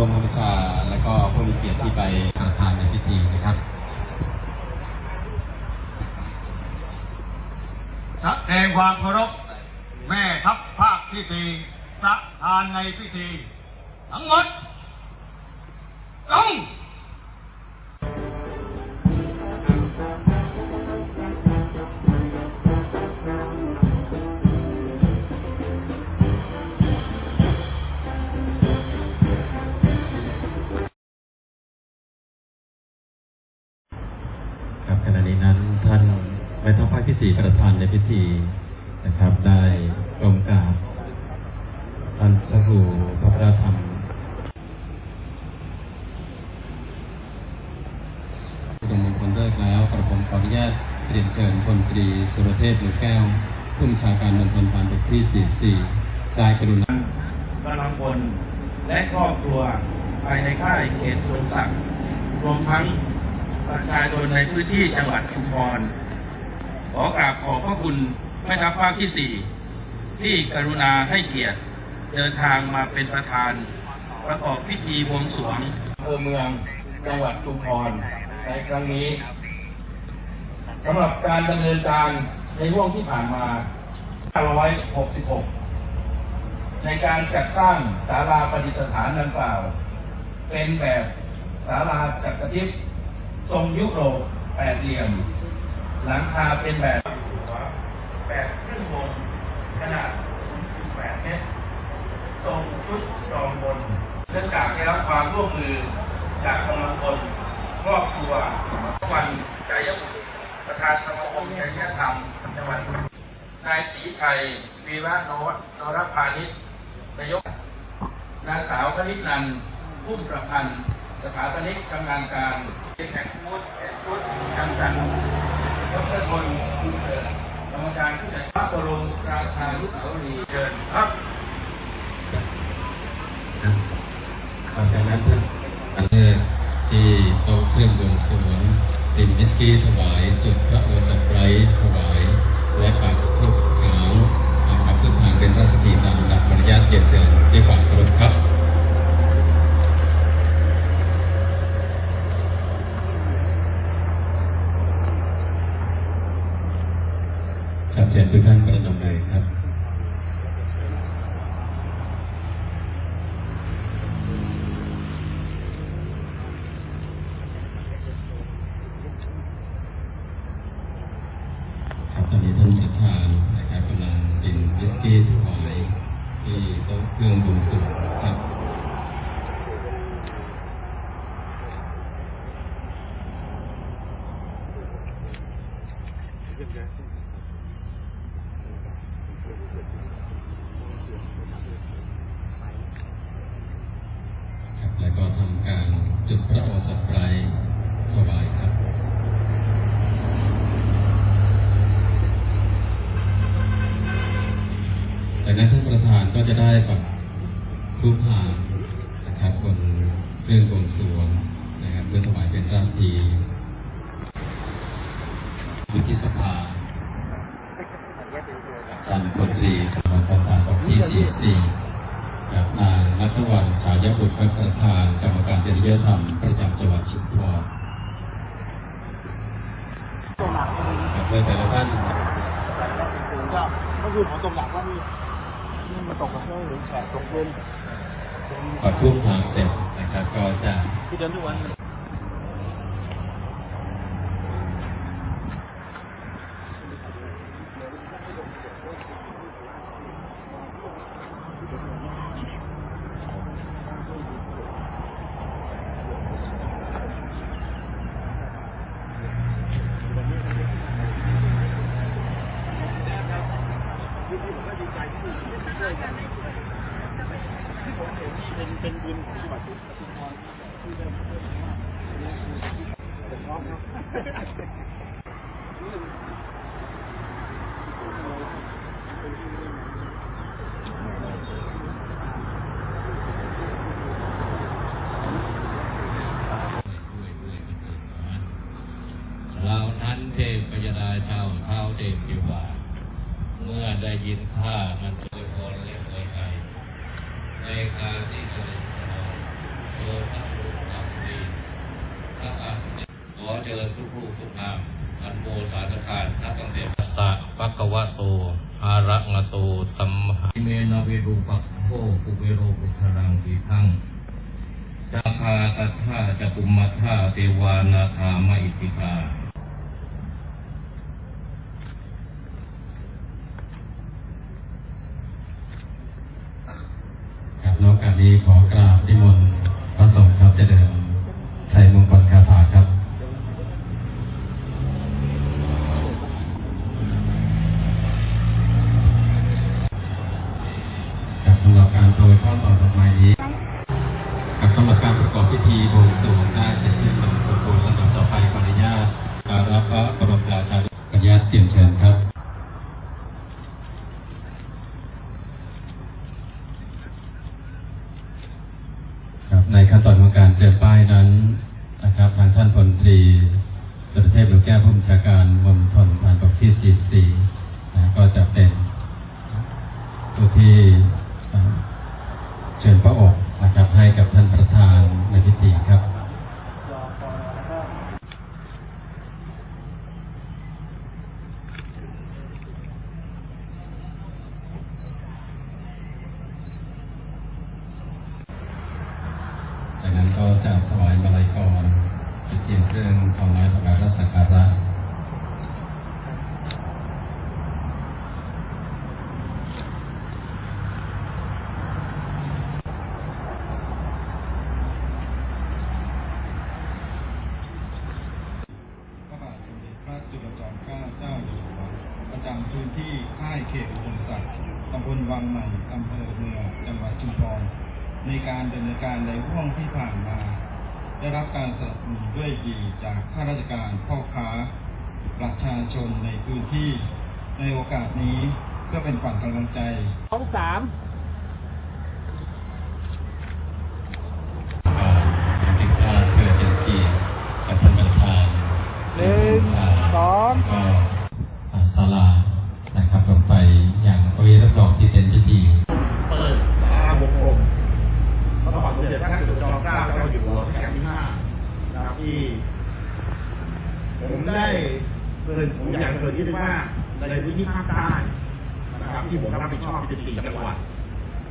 ผู้บังคับบัญชา และก็ผู้มีเกียรติที่ไปประธานในพิธีนะครับแสดงความเคารพแม่ทัพภาคที่สี่ประธานในพิธี ทั้งหมด คที่สี่ประธานในพิธีนะครับ ได้กรมกราบท่านพระครูพระพระธรรมตรงมงคลเลิกแล้วกระผมขออนุญาตเรียนเชิญพลตรีสุรเทพหรือแก้วผู้บัญชาการมณฑลทหารบกที่ 44ได้กรุณากำลังพลและครอบครัวภายในค่ายเขตสวนสัตว์รวมทั้งประชาชนในพื้นที่จังหวัดชุมพร ขอกราบขอบพระคุณแม่ทัพภาคที่4ที่กรุณาให้เกียรติเดินทางมาเป็นประธาน ประกอบพิธีบวงสรวงอำเภอเมืองจังหวัดชุมพรในครั้งนี้สำหรับการดำเนินการในห่วงที่ผ่านมา 566 ในการจัดสร้างศาลาประดิษฐานดังกล่าว เป็นแบบศาลาจักรทิพย์ทรงยุโรปแปดเหลี่ยม หลังคาเป็นแบบหัวแบบครึ่งวงขนาด8เมตรทรงชุดรองบนเนื่องจากได้รับความร่วมมือจากกำลังพลครอบครัววันใจยบุตรประธานสมาคมจริยธรรมจังหวัดนายศรีชัยวีระโนนรพานิชนายกนางสาวคณิตนันท์พุ่มประพันธ์ สถาปนิกชำนาญการแข่งฟุตแข่งฟุตจำจันทร์ ดรพลคุณเกิดกรรมการผู้จัดพระบรมราชานุสาวรีย์เชิญครับหลังจากนั้นท่านอันเลิศที่โต๊ะเครื่องบวงสรวงดินวิสกี้ถวายจุดพระโอสถไบรถวาย และปักทุกขาวปักทุกทางเป็นพราชกิจตามลำดับมารยาทเรียนเชิญด้วยความเคารพครับ ครับเชิญทุกท่านประนมเลยครับ ครับตอนนี้ท่านประธานนะครับกำลังกินวิสกี้ถวายที่โต๊ะ เครื่องบวงสรวงครับ ครับแล้วก็ทำการจุดพระโอสถไตรถวายครับ จากนั้นท่านประธานก็จะได้ปักรูปหางนะครับบนเครื่องบวงสรวงนะครับเพื่อถวายเป็นราชทีวุฒิสภาท่านพลตรีสมรประธานออกที่ 44กับนางนัทวัน ฉายบุตรประธานกรรมการจริยธรรมประจำจังหวัดชุมพรครับโดยแต่ละท่านสูงก็เมื่อคืนฝนตกหนักมากพี่นี่มาตกกับเพื่อนหรือแฉะตกเย็นปักรูปหางเสร็จนะครับก็จะพี่เดินทุกวัน เป็นเป็นบุญของจังหวัดชุมพรที่ได้มาเพิ่มว่าเป็นร้องครับเรานั้นเทพยดาเจ้าเท้าเทพพิวาเมื่อได้ยินข้ามันโดยพลและโดยไอในการที่เคย สัมหะเมนะเวรูปักโภปุเวโรปุทรังทีทังจาคาตัทธาจะปุมมัทธาเทวานาคามะอิติกาครับในโอกาสนี้ขอกราบนิมนต์พระสงฆ์ครับจะเดินชัยมงคลคาถาครับ ครับสำหรับการโปรยข้อต่อดอกไม้นี้ครับสำหรับการประกอบพิธีบวงสรวงได้เสร็จสิ้นลงสมบูรณ์ลำดับต่อไปขออนุญาตกราบรับพระบรมราชานุขออนุญาตเตรียมเชิญครับ ครับ ในขั้นตอนของการเจอป้ายนั้นนะครับทางท่านพลตรีสุรเทพหรือแก้วผู้บัญชาการมณฑลทานบกที่ 44นะก็จะเป็นผู้ที่เอ่อเชิญพระอกนะครับให้กับท่านประธานในพิธีครับ จา ก็จะถวายมาลัยกรจุดเทียนเครื่องทองน้อยถวายระสักการะพระบาทสมเด็จพระจุลจอมเกล้าเจ้าอยู่หัวประจำพื้นที่ค่ายเขตอุบลศักดิ์ตำบลวังใหม่อำเภอเมืองจังหวัดชุมพรใน การดำเนินการในห่วงที่ผ่านมา ได้รับการสนับสนุนด้วยดีจากข้าราชการพ่อค้า ประชาชนในพื้นที่ในโอกาสนี้เพื่อเป็นฝันกำลังใจสองสาม การติดตามเพื่อเป็นเกียรติกับท่านประธาน หนึ่ง ชา สอง ก็อ่าศาลานะครับลงไปอย่างเก้าอี้รับรองที่เป็นพิธี เปิดสารบกคมพระบาทสม เด็จพระจุลจอมเกล้าเจ้าอยู่หัวรัชกาลที่ห้านะครับที่ผมได้เกินผมอยากเกินที่ว่าในพื้นที่ภาคใต้นะครับที่ผมรับผิดชอบ14จังหวัด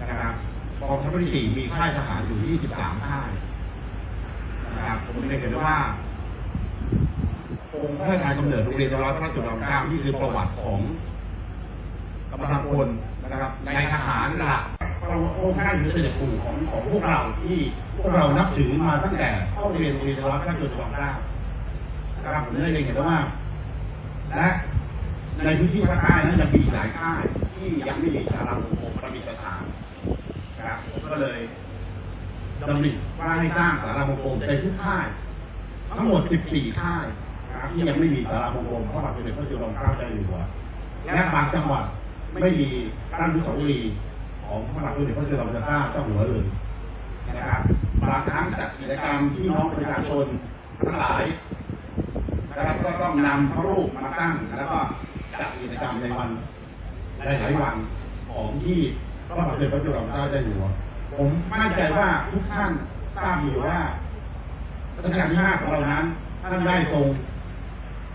นะครับกองทัพภาคที่สี่มีค่ายทหารอยู่ 23 ค่ายนะครับผมได้เห็นว่าองค์พระราชทานกำเนิดโรงเรียนร้อยพระจุลจอมเกล้านี่คือประวัติของกำลังพลนะครับในทหารหลัก พระองค์ท่านคือเสด็จปู่ของของพวกเราที่พวกเรานับถือมาตั้งแต่เข้าเรียนโรงเรียนร้อยพระจุลจอมเกล้านะครับผมได้เห็นว่า และในพื้นที่ภาคใต้นั้นยังมีหลายค่ายที่ยังไม่มีสารานุกมประดิษฐานนะครับผมก็เลยดำริว่าให้สร้างสารานุกรมในทุกค่าย ทั้งหมด 14 ค่ายนะครับที่ยังไม่มีสารานุกรมพระบาทสมเด็จพระจุลจอมเกล้าเจ้าอยู่หัวและบางจังหวัดไม่มีตั้งอนุสาวรี ของพระบาทสมเด็จพระจุลจอมเกล้าเจ้าหัวเลยนะครับบางครั้งจัดกิจกรรมที่น้องประชาชนทั้งหลายนะครับก็ต้องนำพระรูปมาตั้งแล้วก็จัดกิจกรรมในวันหลายๆวันของที่พระบาทสมเด็จพระจุลจอมเกล้าเจ้าอยู่หัวผมมั่นใจว่าทุกท่านทราบอยู่ว่ารัชกาลที่ห้าของเรานั้นท่านได้ทรง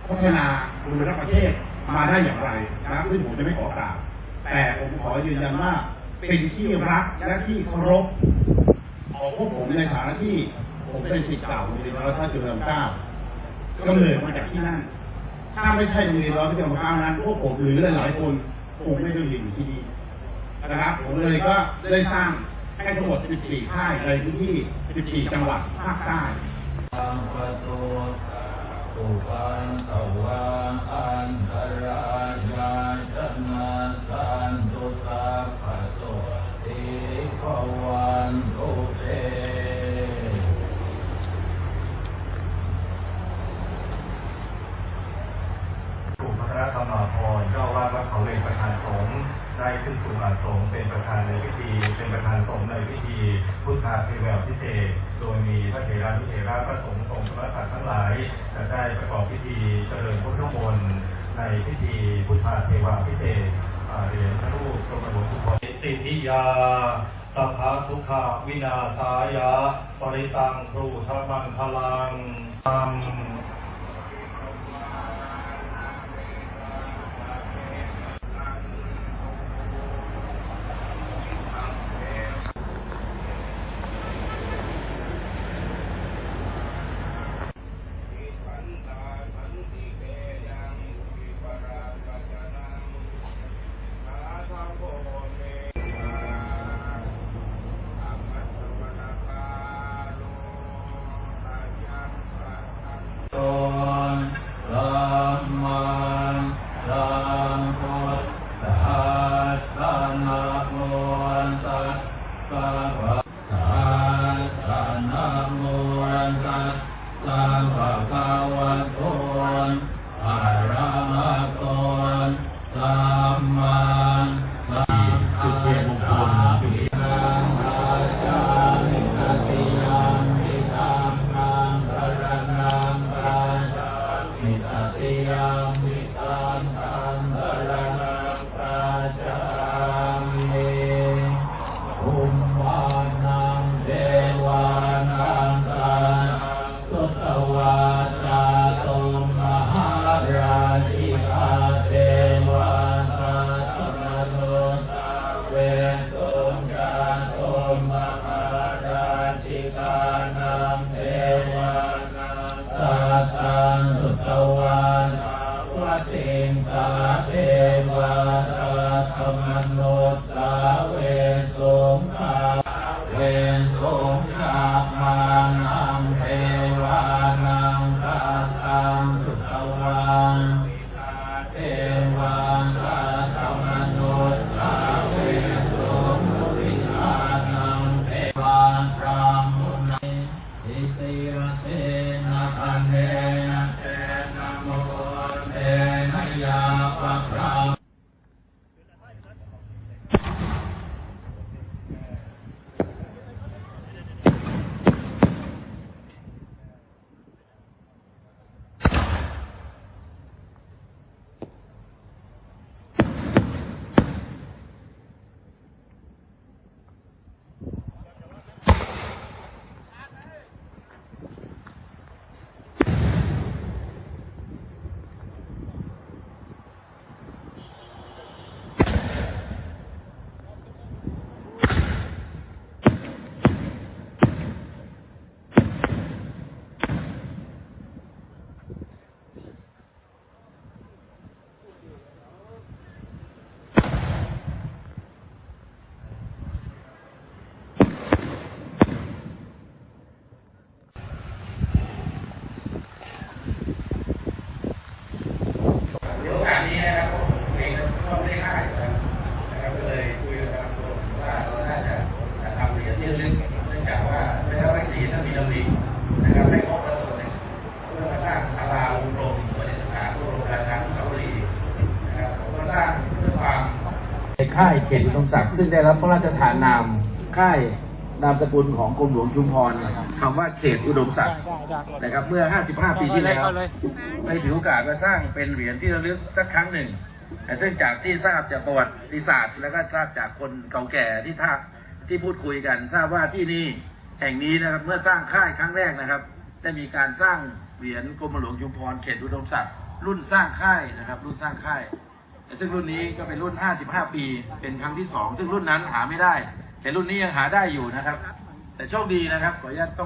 พัฒนาบุรณประเทศมาได้อย่างไรนะครับซึ่งผมจะไม่ขอกล่าวแต่ผมขอยืนยันว่า เป็นที่รักและที่เคารพของพวกผมในฐานะที่ผมเป็นศิษย์เก่าโรงเรียนร้อยพระจุลจอมเก้ากำเนิดมาจากที่นั่น ถ้าไม่ใช่โรงเรียนร้อยพระจุลจอมเก้านั้นพวกผมหรือหลายๆคนคงไม่ได้เรียนอยู่ที่นี่นะครับ ผมเลยก็ได้สร้างให้ทั้งหมด 14 ค่ายในพื้นที่ 14 จังหวัดภาคใต้ตุปันตวันอันตรายาจนาสันตุสัพพะโสติภวันตุเต กลุ่มพระธรรมาพรเจ้าอาว่าสวัดเขาเวงประธานสงฆ์ได้ขึ้นสู่อาสงฆ์เป็นประธานในพิธี เป็นประธานสงฆ์ในพิธี พุทธาเทวาพิเศษกโดยมีพระเถรานุเถระพระสงฆ์ทรงพระสัตว์ทั้งหลายจะได้ประกอบพิธีเจริญพุทธมนต์ในพิธีพุทธาเทวาพิเศษกอ่าเหรียญพระรูปทรงหลวงทุกคนสิทธิยา สัพพะทุกขวินาศายะปริตังครูธรรมังพลังตัง ซึ่งได้รับพระราชทานนามค่ายนามสกุลของกรมหลวงชุมพรคำว่าเขตอุดมศักดิ์นะครับ เมื่อ 55 ปีที่แล้วได้ถือโอกาสมาสร้างเป็นเหรียญที่ระลึกสักครั้งหนึ่งแต่ซึ่งจากที่ทราบจากประวัติศาสตร์ แล้วก็ทราบจากคนเก่าแก่ที่ท่าที่พูดคุยกัน ทราบว่าที่นี่แห่งนี้นะครับเมื่อสร้างค่ายครั้งแรกนะครับ ได้มีการสร้างเหรียญกรมหลวงชุมพรเขตอุดมศักดิ์รุ่นสร้างค่ายนะครับ รุ่นสร้างค่าย ซึ่งรุ่นนี้ก็เป็นรุ่น 55 ปี เป็นครั้งที่ 2 ซึ่งรุ่นนั้นหาไม่ได้ แต่รุ่นนี้ยังหาได้อยู่นะครับ แต่โชคดีนะครับ ขออนุญาตต้อง